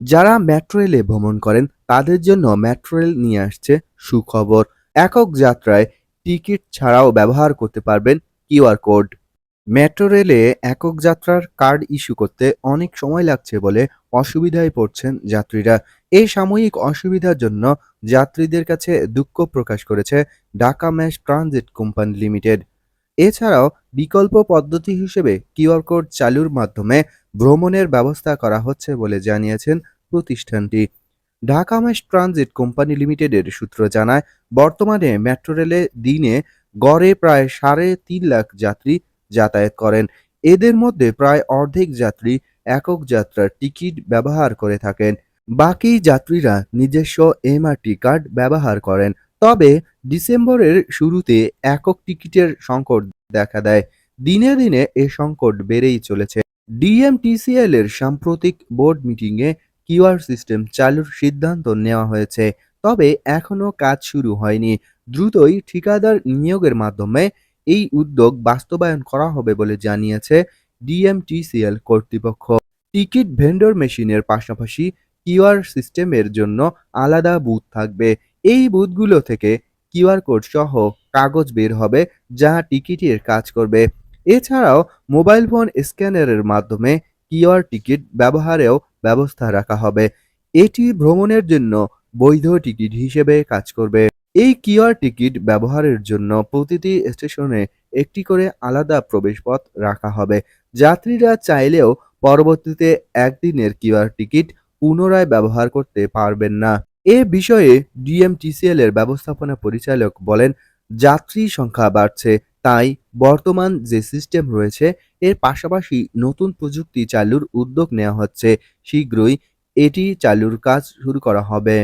যারা মেট্রো রেলে ভ্রমণ করেন, তাদের জন্য মেট্রো রেল নিয়ে আসছে সুখবর। একক যাত্রায় টিকিট ছাড়াও ব্যবহার করতে পারবেন কিউআর কোড। মেট্রো রেলে একক যাত্রার কার্ড ইস্যু করতে অনেক সময় লাগছে বলে অসুবিধায় পড়ছেন যাত্রীরা। এই সাময়িক অসুবিধার জন্য যাত্রীদের কাছে দুঃখ প্রকাশ করেছে Dhaka mass transit company limited. এছাড়াও বিকল্প পদ্ধতি হিসেবে কিউআর কোড চালুর মাধ্যমে ভ্রমণের ব্যবস্থা করা হচ্ছে বলে জানিয়েছেন প্রতিষ্ঠানটি। ঢাকা ম্যাশ ট্রানজিট কোম্পানি লিমিটেডের সূত্র জানায়, বর্তমানে মেট্রো রেলে দিনে গড়ে প্রায় সাড়ে তিন লাখ যাত্রী যাতায়াত করেন। এদের মধ্যে প্রায় অর্ধেক যাত্রী একক যাত্রার টিকিট ব্যবহার করে থাকেন। বাকি যাত্রীরা নিজস্ব এমআরটি কার্ড ব্যবহার করেন। তবে ডিসেম্বরের শুরুতে একক টিকিটের সংকট দেখা দেয়। দিনে দিনে এ সংকট বেড়েই চলেছে। ডিএমটিসিএল এর সাম্প্রতিক বোর্ড মিটিংয়ে কিউআর সিস্টেম চালুর সিদ্ধান্ত নেওয়া হয়েছে। তবে এখনও কাজ শুরু হয়নি। দ্রুতই ঠিকাদার নিয়োগের মাধ্যমে এই উদ্যোগ বাস্তবায়ন করা হবে বলে জানিয়েছে ডিএমটিসিএল কর্তৃপক্ষ। টিকিট ভেন্ডর মেশিনের পাশাপাশি কিউআর সিস্টেমের জন্য আলাদা বুথ থাকবে। এই বুথগুলো থেকে কিউআর কোড সহ কাগজ বের হবে যা টিকিটের কাজ করবে। এছাড়াও মোবাইল ফোন স্ক্যানারের মাধ্যমে কিউআর টিকিট ব্যবহারেও ব্যবস্থা রাখা হবে। এটি ভ্রমণের জন্য বৈধ টিকিট হিসেবে কাজ করবে। এই কিউআর টিকিট ব্যবহারের জন্য প্রতিটি স্টেশনে একটি করে আলাদা প্রবেশপথ রাখা হবে। যাত্রীরা চাইলেও পরবর্তীতে একদিনের কিউআর টিকিট পুনরায় ব্যবহার করতে পারবেন না। এ বিষয়ে ডিএমটিসিএল এর ব্যবস্থাপনা পরিচালক বলেন, যাত্রী সংখ্যা বাড়ছে, তাই বর্তমান যে সিস্টেম রয়েছে, এর পাশাপাশি নতুন প্রযুক্তি চালুর উদ্যোগ নেওয়া হচ্ছে। শীঘ্রই এটি চালুর কাজ শুরু করা হবে।